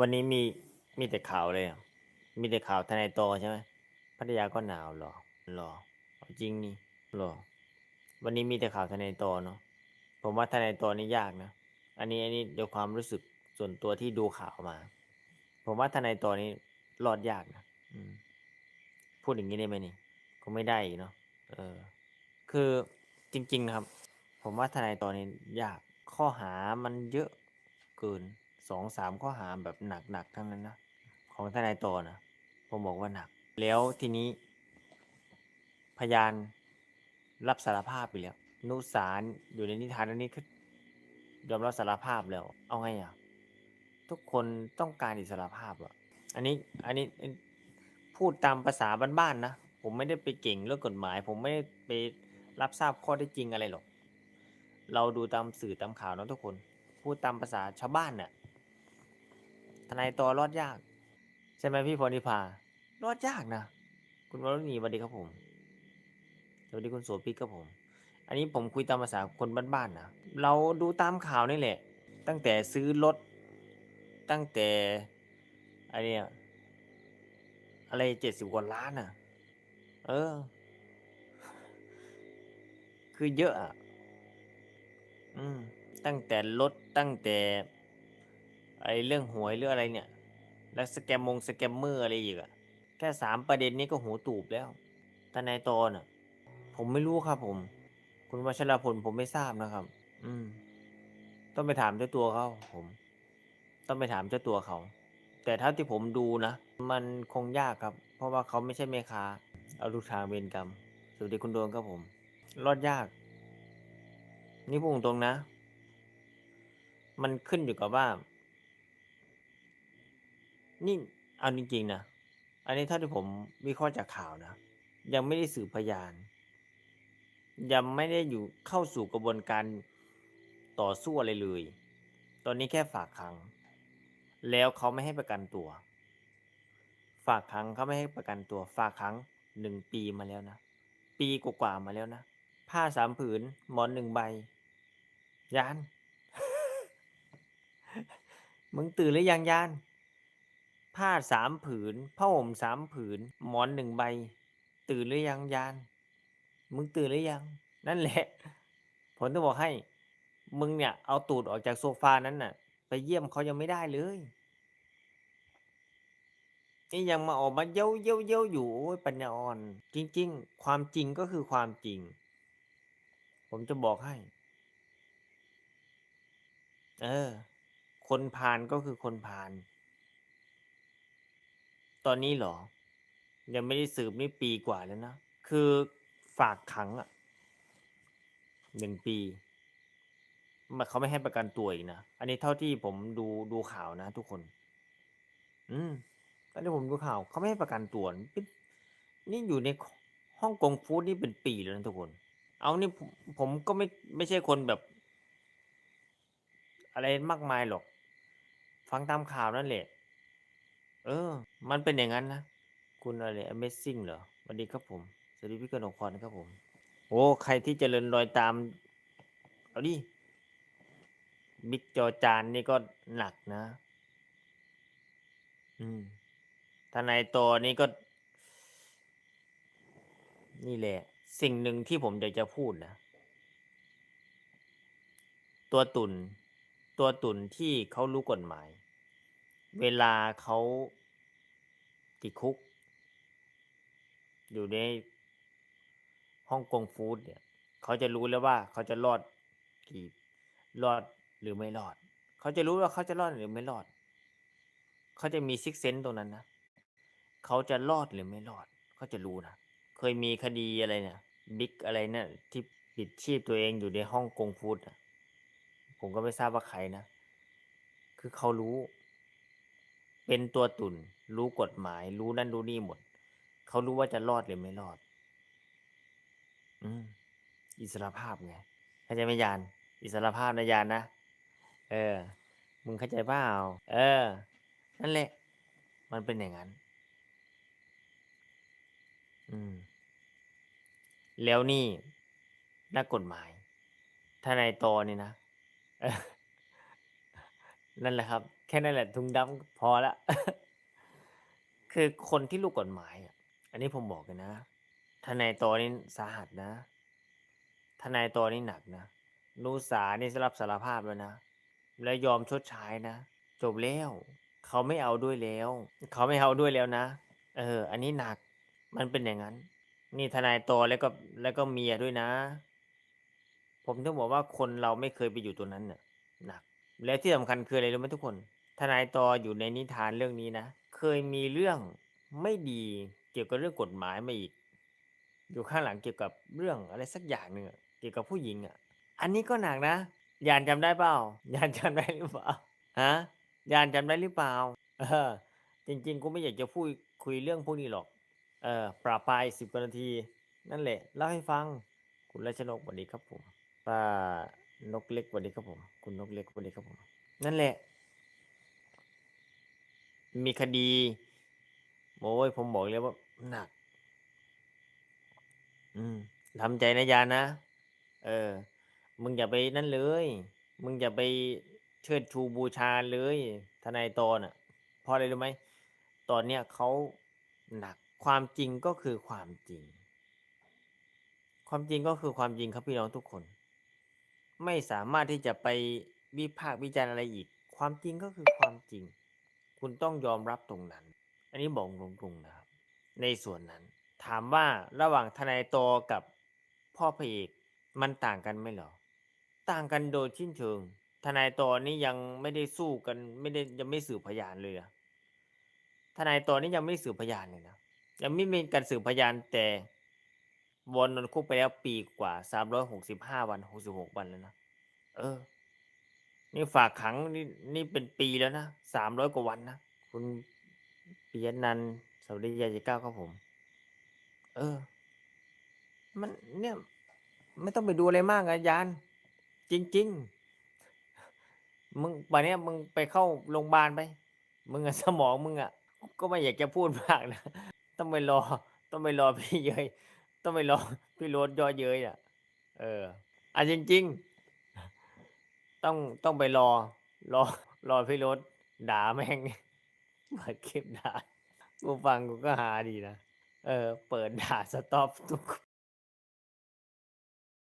วันนี้มีมีแต่ข่าวเลยอะมีแต่ข่าวทนายโตใช่ไหมพัทยาก็หนาวเหรอเหรอเอาจริงนี่เหรอวันนี้มีแต่ข่าวทนายโตเนาะผมว่าทนายโตนี่ยากนะอันนี้อันนี้เดี๋ยวความรู้สึกส่วนตัวที่ดูข่าวมา ผมว่าทนายโตนี่รอดยากนะอืม พูดอย่างนี้ได้ไหมนี่ก็ไม่ได้อีกเนาะเออ คือจริง ๆ นะครับ ผมว่าทนายโตนนี้ยากข้อหามันเยอะเกิน สองสามข้อหาแบบหนักๆทั้งนั้นนะของทนายตอนะผมบอกว่าหนัก แล้วทีนี้ พยานรับสารภาพไปแล้ว นุสารอยู่ในนิทานอันนี้คือยอมรับสารภาพแล้ว เอาไงอะ ทุกคนต้องการอิสรภาพอะ อันนี้ อันนี้พูดตามภาษาบ้านๆนะ ผมไม่ได้ไปเก่งเรื่องกฎหมาย ผมไม่ได้ไปรับทราบข้อได้จริงอะไรหรอก เราดูตามสื่อตามข่าวนะทุกคน พูดตามภาษาชาวบ้านเนี่ย ทนายตอรอดยาก ใช่ไหมพี่พรนิพารอดยากนะ คุณวรณีสวัสดีครับผม สวัสดีคุณโสภิกครับผม อันนี้ผมคุยตามภาษาคนบ้านๆนะ เราดูตามข่าวนี่แหละ ตั้งแต่ซื้อรถ ตั้งแต่อะไรเนี่ยอะไรเจ็ดสิบกว่าล้านอะ เออ คือเยอะอะ อืม ตั้งแต่รถตั้งแต่ ไอเรื่องหวยเรื่องอะไรเนี่ย แล้วสแกมมงสแกมเมอร์อะไรอีกอะแค่สามประเด็นนี้ก็หูตูบแล้วทนายตอนอะผมไม่รู้ครับผม คุณวัชรพลผมไม่ทราบนะครับ อืม ต้องไปถามเจ้าตัวเขาผม ต้องไปถามเจ้าตัวเขา แต่เท่าที่ผมดูนะ มันคงยากครับ เพราะว่าเขาไม่ใช่แม่ค้า เอาลูกทางเวรกรรมสวัสดีคุณโดนครับผม รอดยาก นี่พูดตรงๆนะ มันขึ้นอยู่กับว่า นี่เอาจริงๆนะ อันนี้เท่าที่ผมวิเคราะห์จากข่าวนะ ยังไม่ได้สืบพยาน ยังไม่ได้อยู่เข้าสู่กระบวนการต่อสู้อะไรเลย ตอนนี้แค่ฝากขัง แล้วเขาไม่ให้ประกันตัว ฝากขังเขาไม่ให้ประกันตัว ฝากขังหนึ่งปีมาแล้วนะ ปีกว่าๆมาแล้วนะ ผ้าสามผืน หมอนหนึ่งใบ ยาน มึงตื่นหรือยังยาน ผ้าสามผืนผ้าห่มสามผืน หมอนหนึ่งใบ ตื่นหรือยังยาน มึงตื่นหรือยัง นั่นแหละ ผมต้องบอกให้ มึงเนี่ย เอาตูดออกจากโซฟานั้นน่ะ ไปเยี่ยมเขายังไม่ได้เลยนี่ยังมาออกมาเย้าเย้าเย้าอยู่โอ้ยปัญญาอ่อน จริง ๆ ความจริงก็คือความจริง ผมจะบอกให้ เออ คนพาลก็คือคนพาล ตอนนี้เหรอ ยังไม่ได้สืบนี่ปีกว่าแล้วนะ คือฝากขังอะหนึ่งปีมันเขาไม่ให้ประกันตัวอีกนะ อันนี้เท่าที่ผมดูดูข่าวนะทุกคน อืมตอนที่ผมดูข่าวเขาไม่ให้ประกันตัวนี่เป็นนี่อยู่ในห้องกงฟู้ดนี่เป็นปีแล้วนะทุกคน เอานี่ผมก็ไม่ไม่ใช่คนแบบ อะไรมากมายหรอก ฟังตามข่าวนั่นแหละ เออ มันเป็นอย่างนั้นนะ คุณอะไร Amazing เหรอสวัสดีครับผม สวัสดีพี่กนกพรครับผม โอ้ ใครที่เจริญรอยตาม เอาดิบิ๊กจอจานนี่ก็หนักนะ อืมทนายตัวนี้ก็ นี่แหละ สิ่งหนึ่งที่ผมอยากจะพูดนะ ตัวตุน ตัวตุนที่เขารู้กฎหมาย เวลาเขาติดคุก อยู่ในฮ่องกงฟู้ดเนี่ย เขาจะรู้แล้วว่าเขาจะรอดกี่รอดหรือไม่รอด เขาจะรู้ว่าเขาจะรอดหรือไม่รอด เขาจะมีซิกเซนต์ตรงนั้นนะเขาจะรอดหรือไม่รอด เขาจะรู้นะเคยมีคดีอะไรเนี่ยบิ๊กอะไรเนี่ยที่ปิดชีพตัวเองอยู่ในฮ่องกงฟู้ดอะผมก็ไม่ทราบว่าใครนะ คือเขารู้ เป็นตัวตุนรู้กฎหมาย รู้นั่นรู้นี่หมด เขารู้ว่าจะรอดหรือไม่รอด อืมอิสรภาพไงเข้าใจไหมยาน อิสรภาพนะยานนะเออ มึงเข้าใจเปล่าเออ นั่นแหละ มันเป็นอย่างนั้น อืม แล้วนี่นักกฎหมายทนายตอนี่นะออนั่นแหละครับ แค่นั้นแหละถุงดำพอละ คือคนที่รู้กฎหมายอะอันนี้ผมบอกเลยนะ ทนายตอนี่สาหัสนะ ทนายตอนี่หนักนะนูสานี่รับสารภาพแล้วนะ แล้วยอมชดใช้นะ จบแล้ว เขาไม่เอาด้วยแล้ว เขาไม่เอาด้วยแล้วนะ เออ อันนี้หนัก มันเป็นอย่างนั้น นี่ทนายตอแล้วก็แล้วก็เมียด้วยนะ ผมถึงบอกว่าคนเราไม่เคยไปอยู่ตัวนั้นเนี่ยหนัก และที่สำคัญคืออะไรรู้ไหมทุกคน ทนายตออยู่ในนิทานเรื่องนี้นะ เคยมีเรื่องไม่ดีเกี่ยวกับเรื่องกฎหมายมาอีก อยู่ข้างหลังเกี่ยวกับเรื่องอะไรสักอย่างหนึ่งอะเกี่ยวกับผู้หญิงอะ อันนี้ก็หนักนะ ยานจำได้เปล่ายานจำได้หรือเปล่าฮะยานจำได้หรือเปล่าเออจริงๆกูไม่อยากจะพูดคุยเรื่องพวกนี้หรอก เออปราบปรายสิบกว่านาที นั่นแหละเล่าให้ฟังคุณรัชนกสวัสดีครับผมป้านกเล็กสวัสดีครับผม คุณนกเล็กสวัสดีครับผม นั่นแหละ มีคดีโอ้ยผมบอกเลยว่าหนัก อืมทำใจนะยานะ เออ มึงอย่าไปนั่นเลย มึงอย่าไปเชิดชูบูชาเลย ทนายตอนอะ เพราะอะไรรู้ไหม ตอนเนี้ยเขาหนัก ความจริงก็คือความจริง ความจริงก็คือความจริงครับพี่น้องทุกคน ไม่สามารถที่จะไปวิพากษ์วิจารณ์อะไรอีก ความจริงก็คือความจริง คุณต้องยอมรับตรงนั้น อันนี้บอกตรงๆนะครับ ในส่วนนั้น ถามว่าระหว่างทนายโตกับพ่อพระเอกมันต่างกันไหมหรอ ต่างกันโดยชิ้นเชิง ทนายโตนี่ยังไม่ได้สู้กันไม่ได้ยังไม่สืบพยานเลยอะทนายโตนี่ยังไม่สืบพยานเลยนะยังไม่มีการสืบพยานแต่วนนนคุกไปแล้วปีกว่าสามร้อยหกสิบห้าวันหกสิบหกวันแล้วนะ เออ นี่ฝากขังนี่นี่เป็นปีแล้วนะสามร้อยกว่าวันนะ คุณปิยนันท์สวัสดียาจิเก้าครับผม เออ มันเนี่ย ไม่ต้องไปดูอะไรมากอาจารย์จริง ๆ มึงวันนี้ยมึงไปเข้าโรงพยาบาลไป มึงอะสมองมึงอะก็ไม่อยากจะพูดมากนะ ต้องไปรอ ต้องไปรอพี่เยยต้องไปรอพี่โรดยอเยยอะ เอออะจริง ๆ ต้องต้องไปรอ รอ รอพี่รถด่าแม่งเปิดคลิปด่ากูฟังกูก็หาดีนะ เออ เปิดด่าสต็อปทุก